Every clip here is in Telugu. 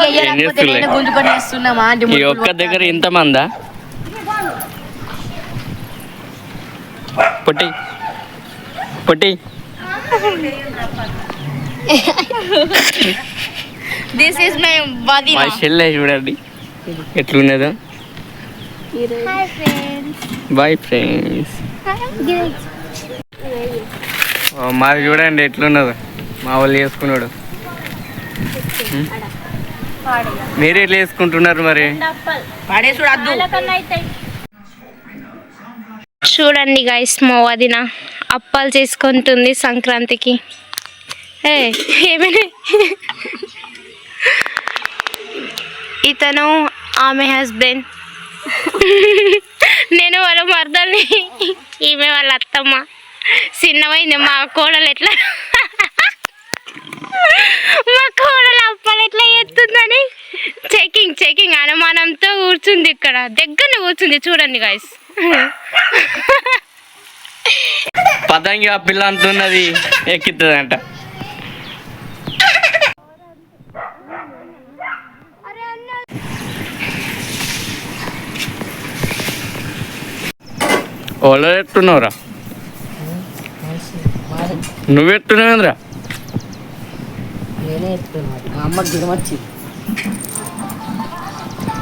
వెయ్యకపోతే? నేను గుంజుకొని వేస్తున్నామా? ఈ ఒక్క దగ్గర ఇంతమందా పొట్టి. పొట్టి. దిస్ ఇస్ మై బాడీ మా చెల్లె చూడండి. ఎట్లున్నదో. బాయ్ ఫ్రెండ్స్ మాది చూడండి ఎట్లున్నదో. మా వాళ్ళు చేసుకున్నాడు. ఉం? మీరు ఎట్లా వేసుకుంటున్నారు మరి? చూడండి గైస్ మా వదిన అప్పాలు చేసుకుంటుంది సంక్రాంతికి. ఏ ఏమైనా? ఇతను ఆమె హస్బెండ్ నేను వాళ్ళ మరదల్ని ఈమె వాళ్ళ అత్తమ్మ. చిన్నమైంది మా కోడలు ఎట్లా? మా కోడలు అప్పాలు ఎట్లా ఎత్తుందని చెకింగ్ చెకింగ్ అనుమానంతో కూర్చుంది ఇక్కడ. దగ్గర కూర్చుంది చూడండి గాయస్ పతంగి ఆ పిల్ల అంటున్నది ఎక్కితుందంట. ఓలో ఎట్టున్నావురా? నువ్వెట్టున్నావేంద్రా? నేనే ఎత్తున్నా మా అమ్మకి దిగమచ్చి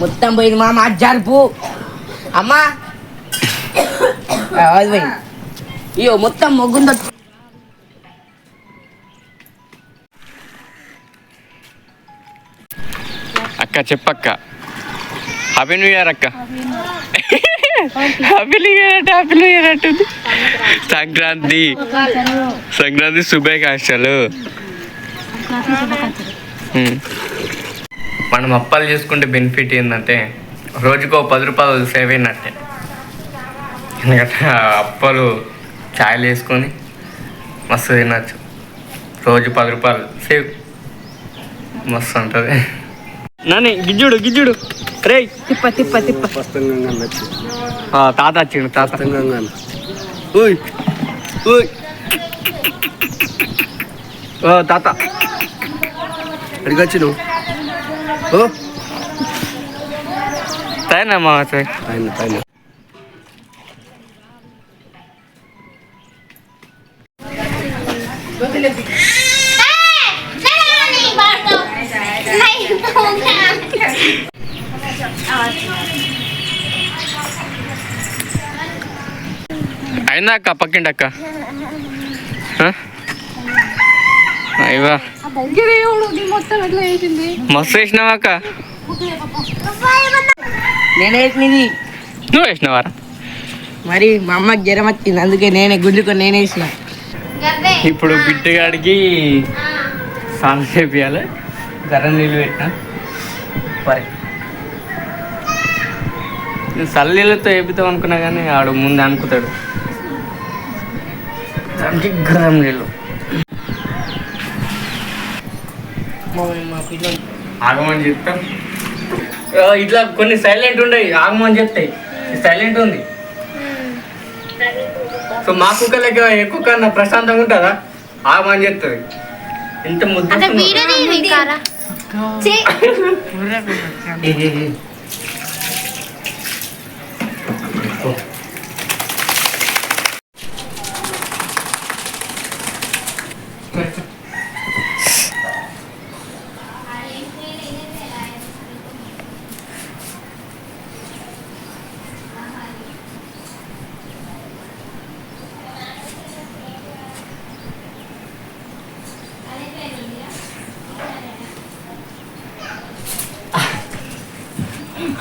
మొత్తం పోయింది మా మా జరుపు. అమ్మా. ఆ, అది పోయింది. అయ్యో మొత్తం మొగ్గుందో అక్క చెప్పక్క. హ్యాపీ న్యూ ఇయర్ అక్క. హ్యాపీ న్యూ ఇయర్ అంటే హ్యాపీ న్యూ ఇయర్ అంటుంది. సంక్రాంతి. సంక్రాంతి శుభాకాంక్షలు. మనం అప్పాలు చేసుకుంటే బెనిఫిట్ ఏంటంటే రోజుకో పది రూపాయలు సేవ్ అయినట్టే. ఎందుకంటే అప్పాలు ఛాయలు వేసుకొని మస్తు తినచ్చు. రోజు పది రూపాయలు సేవ్ మస్తు ఉంటుంది. నాని గిజ్జుడు గిజ్జుడు రే తిప్ప తిప్ప తిప్ప. తాత వచ్చిండు తాత. ఓయ్. ఓయ్. ఓ తాత. అడిగొచ్చు నువ్వు ఓ? సార్ పైన పైన. అయిందా అక్క? పక్కిండి అక్క? ఆ? అయ్యవా మస్తు వేసినావా అక్క? నేనే వేసినది. నువ్వు వేసినావారా మరి మా అమ్మకి జ్వరం వచ్చింది అందుకే నేనే గుంజుకొని నేనే వేసిన. ఇప్పుడు బిడ్డగాడికి స్నానం చేపియాలి. గరం నీళ్ళు పెట్టినా. పరే. నేను చల్లనీళ్ళతో వేపిద్దాం అనుకున్నా కానీ ఆడు ముందు అనుకుతాడు. దానికి గరం నీళ్ళు. ఆగమని చెప్తాం? ఇట్లా కొన్ని సైలెంట్ ఉండయి ఆగమని చెప్తాయి. సైలెంట్ ఉంది. సో మా కుక్కలకి ఏ కుక్క అన్న ప్రశాంతంగా ఉంటుందా? ఆగమని చెప్తుంది ఇంత ముద్దు ఏ,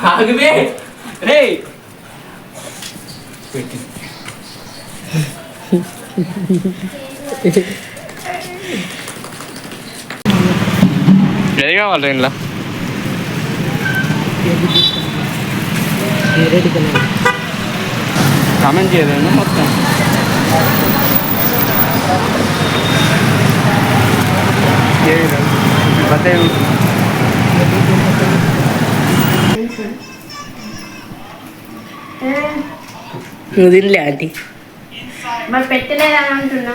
ఏ, ఏ. ఆగవే రే పెట్టి ఏది కావాలి ఇంట్లో రెడ్ నువ్వు తినలే ఆంటీ. మరి పెట్టలేదనుకుంటున్నా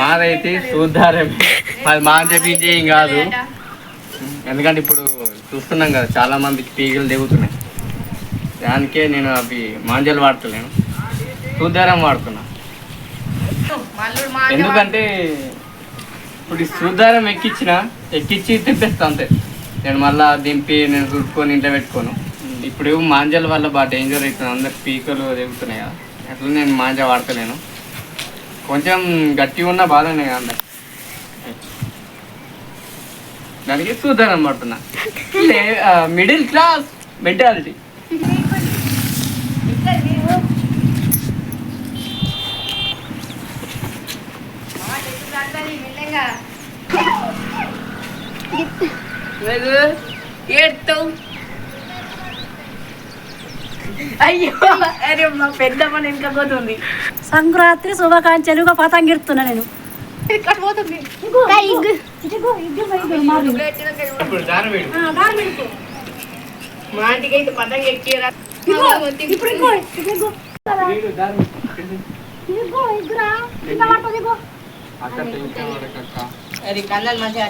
మాదైతే సూద్ధారం అది మా చెప్పి కాదు. ఎందుకంటే ఇప్పుడు చూస్తున్నాం కదా చాలా మందికి పీగలు దిగుతున్నాయి దానికే నేను అవి మాంజలు వాడతలేను. చూద్దారం వాడుతున్నా. ఎందుకంటే ఇప్పుడు చూద్దారం ఎక్కించిన ఎక్కించి తిప్పేస్తా అంతే. నేను మళ్ళా దింపి నేను చుట్టుకొని ఇంట్లో పెట్టుకోను. ఇప్పుడు మాంజల వల్ల బాగా డేంజర్ అవుతుంది. అందరు పీకలు దిగుతున్నాయి కదా. అట్లా నేను మాంజ వాడతలేను. కొంచెం గట్టిగా ఉన్న బాధనే కదా అందరు దానికి చూద్దాం పడుతున్నా మిడిల్ క్లాస్ మెంటాలిటీ ఏడుతావు అయ్యో అరే మా పెద్దమ్మ వెనుక పోతుంది. సంక్రాంతి శుభాకాంక్షలుగా పతంగిరుతున్నా నేను. ఇక్కడ పోతుంది. ఇప్పుడు మా ఆంటీకి అయితే పతంగ ఎక్కిరా. ఇప్పుడు అది కన్నాలు మంచిగా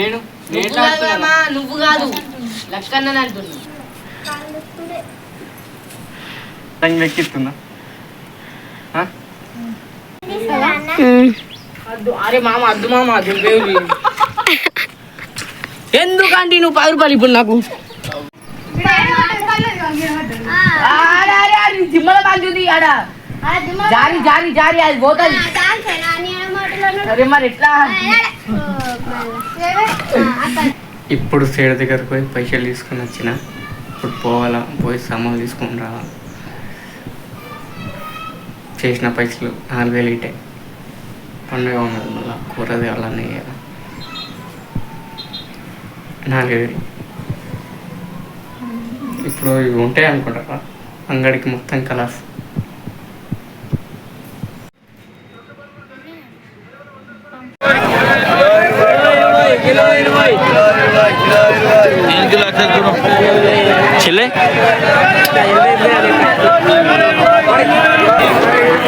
నేను? నువ్వు కాదు. లక్కన్న అంటున్నా. అరే మామ అద్దు మామ అద్దు బేబీ. ఎందుకంటే నువ్వు పది రూపాయలు ఇప్పుడు నాకు? ఆడ, ఆడ, ఆడ, నీ దిమ్మల బాగుంది ఆడ. జారి జారి జారి అది పోతుంది. అరే మరి ఎట్లా? ఇప్పుడు సేడ దగ్గరకు పోయి పైసలు తీసుకొని వచ్చిన. ఇప్పుడు పోవాలా పోయి సామాన్లు తీసుకొని రావాలి చేసిన పైసలు నాలుగు వేలు ఇటే. పండుగ ఉన్నది మళ్ళీ కూర తేవాలన్నీ కదా నాలుగు వేలు. ఇప్పుడు ఇవి ఉంటాయి అనుకుంటారా? అంగడికి మొత్తం కలాస్ చిల్లే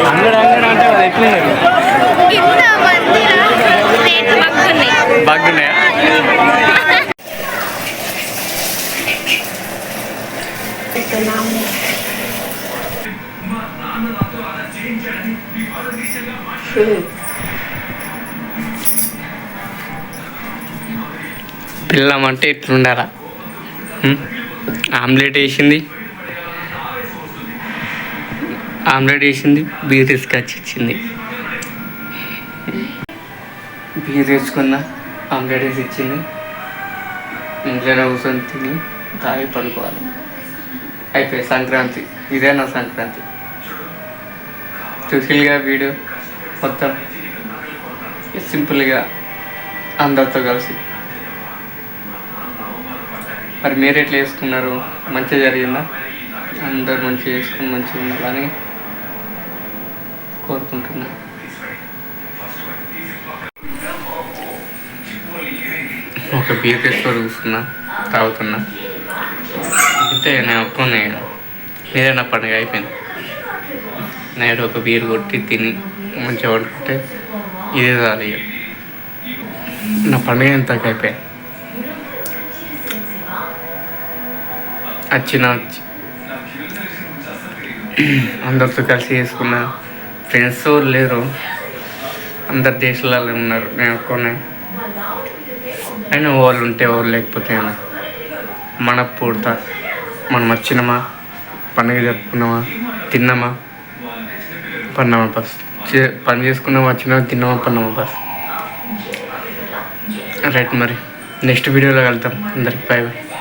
అంగడి అంగడి అంటే అది ఎట్లున్నది కింద పిల్లం అంటే ఇట్లుండాలా ఆమ్లెట్ వేసింది. ఆమ్లెట్ వేసింది బీర్ తీసుకొచ్చి ఇచ్చింది. బీర్ తెచ్చుకున్నా ఆమ్లెట్ వేసి ఇచ్చింది. ఇంట్లోనే కూర్చొని తిని తాగి పడుకోవాలి. అయిపోయి సంక్రాంతి ఇదే నా సంక్రాంతి. చూసిగా వీడియో మొత్తం సింపుల్గా అందరితో కలిసి. మరి మీరు ఎట్లా చేసుకున్నారు? మంచిగా జరిగిందా? అందరు మంచిగా చేసుకుని మంచిగా ఉండాలని కోరుకుంటున్నా. ఒక బీర్ తెచ్చుకొని చూస్తున్నా తాగుతున్నా. అంతే నేను ఒప్పుకున్నా ఏదైనా పండుగ అయిపోయింది. నైట్ ఒక బీర్ కొట్టి తిని మంచిగా వండుకుంటే ఇదే చాలు నా పండుగ ఎంత అయిపోయింది? వచ్చిన అందరితో కలిసి చేసుకున్నా ఫ్రెండ్స్ లేరు. అందరు దేశాలలో ఉన్నారు. నేను ఒక్కనే. అయినా వాళ్ళు ఉంటే వాళ్ళు లేకపోతే మన పూర్త మనం వచ్చినామా పండుగ జరుపుకున్నామా? తిన్నామా? పన్నామా బస్ చే- పని చేసుకున్నామా? వచ్చినామా తిన్నామా? పన్నామా బస్ రైట్ మరి. నెక్స్ట్ వీడియోలో వెళ్తాం అందరికి బాయ్ బాయ్